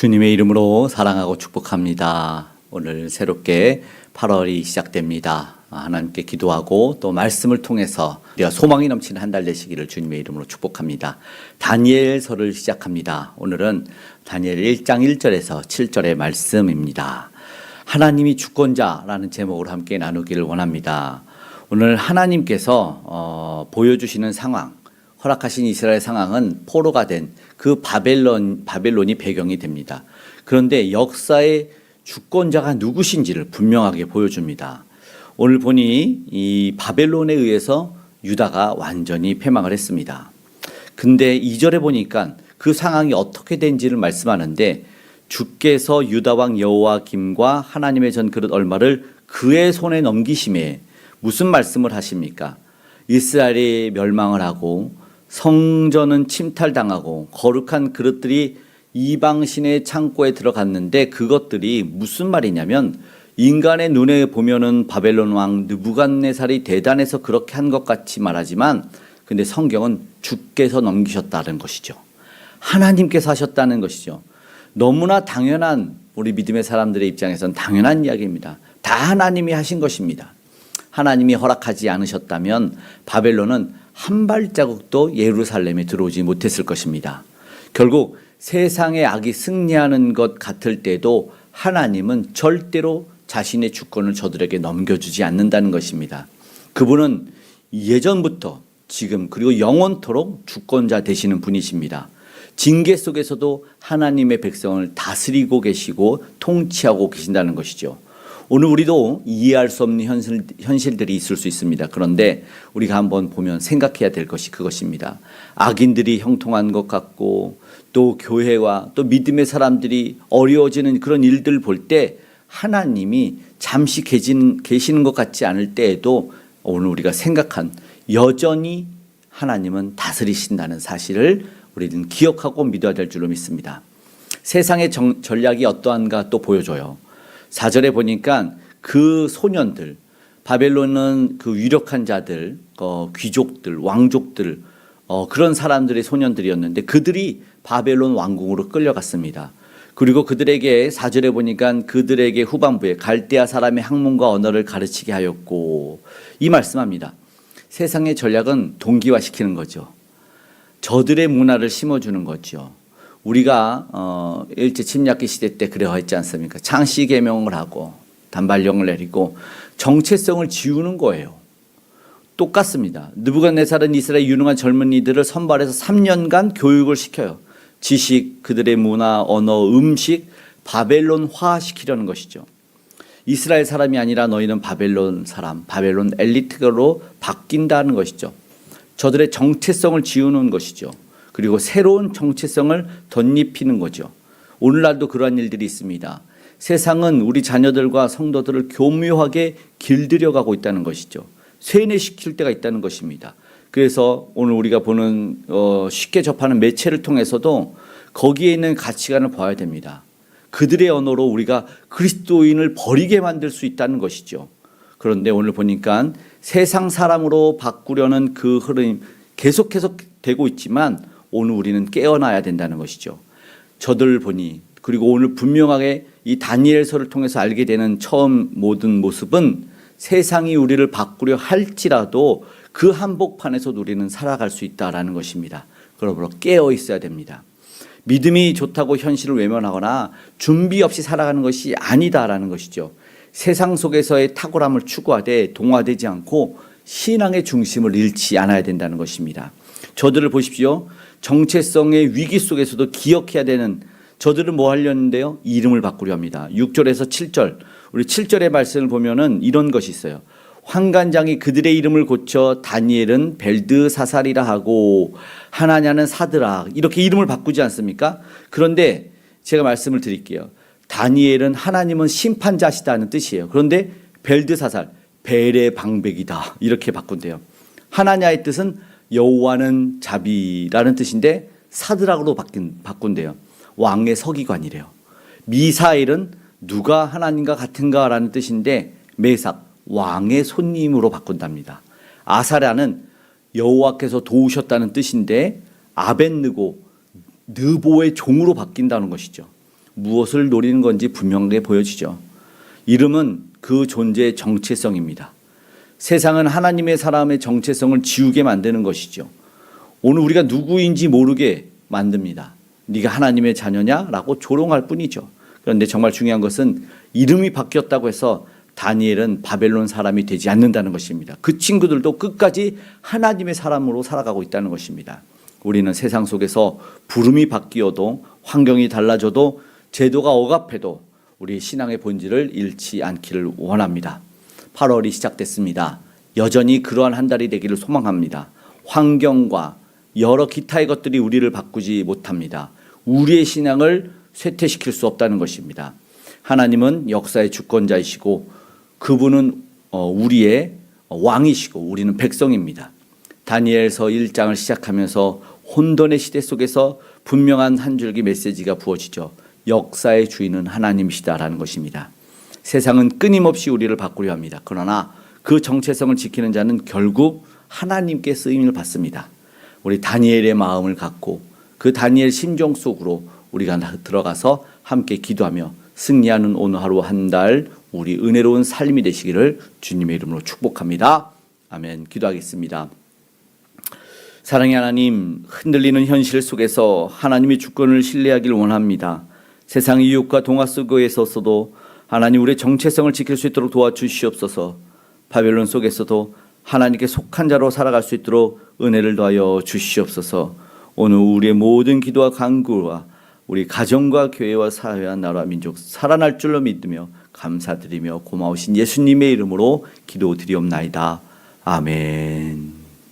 주님의 이름으로 사랑하고 축복합니다. 오늘 새롭게 8월이 시작됩니다. 하나님께 기도하고 또 말씀을 통해서 우리가 소망이 넘치는 한 달 되시기를 주님의 이름으로 축복합니다. 다니엘서를 시작합니다. 오늘은 다니엘 1장 1절에서 7절의 말씀입니다. 하나님이 주권자라는 제목으로 함께 나누기를 원합니다. 오늘 하나님께서 어, 보여주시는 상황, 허락하신 이스라엘 상황은 포로가 된 그 바벨론 바벨론이 배경이 됩니다. 그런데 역사의 주권자가 누구신지를 분명하게 보여줍니다. 오늘 보니 이 바벨론에 의해서 유다가 완전히 패망을 했습니다. 근데 2절에 보니까 그 상황이 어떻게 된지를 말씀하는데 주께서 유다 왕 여호와 김과 하나님의 전 그릇 얼마를 그의 손에 넘기심에 무슨 말씀을 하십니까? 이스라엘이 멸망을 하고 성전은 침탈당하고 거룩한 그릇들이 이방신의 창고에 들어갔는데 그것들이 무슨 말이냐면 인간의 눈에 보면은 바벨론 왕 느부갓네살이 대단해서 그렇게 한 것 같이 말하지만 근데 성경은 주께서 넘기셨다는 것이죠. 하나님께서 하셨다는 것이죠. 너무나 당연한 우리 믿음의 사람들의 입장에서는 당연한 이야기입니다. 다 하나님이 하신 것입니다. 하나님이 허락하지 않으셨다면 바벨론은 한 발자국도 예루살렘에 들어오지 못했을 것입니다. 결국 세상의 악이 승리하는 것 같을 때도 하나님은 절대로 자신의 주권을 저들에게 넘겨주지 않는다는 것입니다. 그분은 예전부터 지금 그리고 영원토록 주권자 되시는 분이십니다. 징계 속에서도 하나님의 백성을 다스리고 계시고 통치하고 계신다는 것이죠. 오늘 우리도 이해할 수 없는 현실, 현실들이 있을 수 있습니다. 그런데 우리가 한번 보면 생각해야 될 것이 그것입니다. 악인들이 형통한 것 같고 또 교회와 또 믿음의 사람들이 어려워지는 그런 일들 볼 때 하나님이 잠시 계신, 계시는 것 같지 않을 때에도 오늘 우리가 생각한 여전히 하나님은 다스리신다는 사실을 우리는 기억하고 믿어야 될 줄로 믿습니다. 세상의 정, 전략이 어떠한가 또 보여줘요. 4절에 보니까 그 소년들, 바벨론은 그 유력한 자들, 어, 귀족들, 왕족들, 어, 그런 사람들의 소년들이었는데 그들이 바벨론 왕궁으로 끌려갔습니다. 그리고 그들에게 4절에 보니까 그들에게 후반부에 갈대아 사람의 학문과 언어를 가르치게 하였고 이 말씀합니다. 세상의 전략은 동기화시키는 거죠. 저들의 문화를 심어주는 거죠. 우리가 어 일제 침략기 시대 때 그래 했지 않습니까? 창씨 개명을 하고 단발령을 내리고 정체성을 지우는 거예요. 똑같습니다. 느부갓네살은 이스라엘 유능한 젊은이들을 선발해서 3년간 교육을 시켜요. 지식, 그들의 문화, 언어, 음식 바벨론화 시키려는 것이죠. 이스라엘 사람이 아니라 너희는 바벨론 사람, 바벨론 엘리트로 바뀐다는 것이죠. 저들의 정체성을 지우는 것이죠. 그리고 새로운 정체성을 덧입히는 거죠. 오늘날도 그러한 일들이 있습니다. 세상은 우리 자녀들과 성도들을 교묘하게 길들여 가고 있다는 것이죠. 세뇌시킬 때가 있다는 것입니다. 그래서 오늘 우리가 보는 어, 쉽게 접하는 매체를 통해서도 거기에 있는 가치관을 봐야 됩니다. 그들의 언어로 우리가 그리스도인을 버리게 만들 수 있다는 것이죠. 그런데 오늘 보니까 세상 사람으로 바꾸려는 그 흐름 계속해서 되고 있지만 오늘 우리는 깨어나야 된다는 것이죠. 저들 보니 그리고 오늘 분명하게 이 다니엘서를 통해서 알게 되는 처음 모든 모습은 세상이 우리를 바꾸려 할지라도 그 한복판에서 우리는 살아갈 수 있다라는 것입니다. 그러므로 깨어 있어야 됩니다. 믿음이 좋다고 현실을 외면하거나 준비 없이 살아가는 것이 아니다라는 것이죠. 세상 속에서의 탁월함을 추구하되 동화되지 않고 신앙의 중심을 잃지 않아야 된다는 것입니다. 저들을 보십시오. 정체성의 위기 속에서도 기억해야 되는 저들은 뭐 하려는데요? 이름을 바꾸려 합니다. 6절에서 7절. 우리 7절의 말씀을 보면은 이런 것이 있어요. 환관장이 그들의 이름을 고쳐 다니엘은 벨드사살이라 하고 하나냐는 사드락 이렇게 이름을 바꾸지 않습니까? 그런데 제가 말씀을 드릴게요. 다니엘은 하나님은 심판자시다는 뜻이에요. 그런데 벨드사살 벨의 방백이다 이렇게 바꾼대요. 하나냐의 뜻은 여호와는 자비라는 뜻인데 사드락으로 바뀐 바꾼대요. 왕의 서기관이래요. 미사일은 누가 하나님과 같은가라는 뜻인데 메삭 왕의 손님으로 바꾼답니다. 아사랴는 여호와께서 도우셨다는 뜻인데 아벤느고 느보의 종으로 바뀐다는 것이죠. 무엇을 노리는 건지 분명하게 보여지죠. 이름은 그 존재의 정체성입니다. 세상은 하나님의 사람의 정체성을 지우게 만드는 것이죠. 오늘 우리가 누구인지 모르게 만듭니다. 네가 하나님의 자녀냐라고 조롱할 뿐이죠. 그런데 정말 중요한 것은 이름이 바뀌었다고 해서 다니엘은 바벨론 사람이 되지 않는다는 것입니다. 그 친구들도 끝까지 하나님의 사람으로 살아가고 있다는 것입니다. 우리는 세상 속에서 부름이 바뀌어도 환경이 달라져도 제도가 억압해도 우리 신앙의 본질을 잃지 않기를 원합니다. 8월이 시작됐습니다. 여전히 그러한 한 달이 되기를 소망합니다. 환경과 여러 기타의 것들이 우리를 바꾸지 못합니다. 우리의 신앙을 쇠퇴시킬 수 없다는 것입니다. 하나님은 역사의 주권자이시고 그분은 어, 우리의 왕이시고 우리는 백성입니다. 다니엘서 1장을 시작하면서 혼돈의 시대 속에서 분명한 한 줄기 메시지가 부어지죠. 역사의 주인은 하나님이시다라는 것입니다. 세상은 끊임없이 우리를 바꾸려 합니다. 그러나 그 정체성을 지키는 자는 결국 하나님께 쓰임을 받습니다. 우리 다니엘의 마음을 갖고 그 다니엘 심정 속으로 우리가 들어가서 함께 기도하며 승리하는 오늘 하루 한 달 우리 은혜로운 삶이 되시기를 주님의 이름으로 축복합니다. 아멘. 기도하겠습니다. 사랑의 하나님, 흔들리는 현실 속에서 하나님의 주권을 신뢰하길 원합니다. 세상 이웃과 동화 속에서도 하나님 우리의 정체성을 지킬 수 있도록 도와주시옵소서. 바벨론 속에서도 하나님께 속한 자로 살아갈 수 있도록 은혜를 더하여 주시옵소서. 오늘 우리의 모든 기도와 간구와 우리 가정과 교회와 사회와 나라 민족 살아날 줄로 믿으며 감사드리며 고마우신 예수님의 이름으로 기도드리옵나이다. 아멘.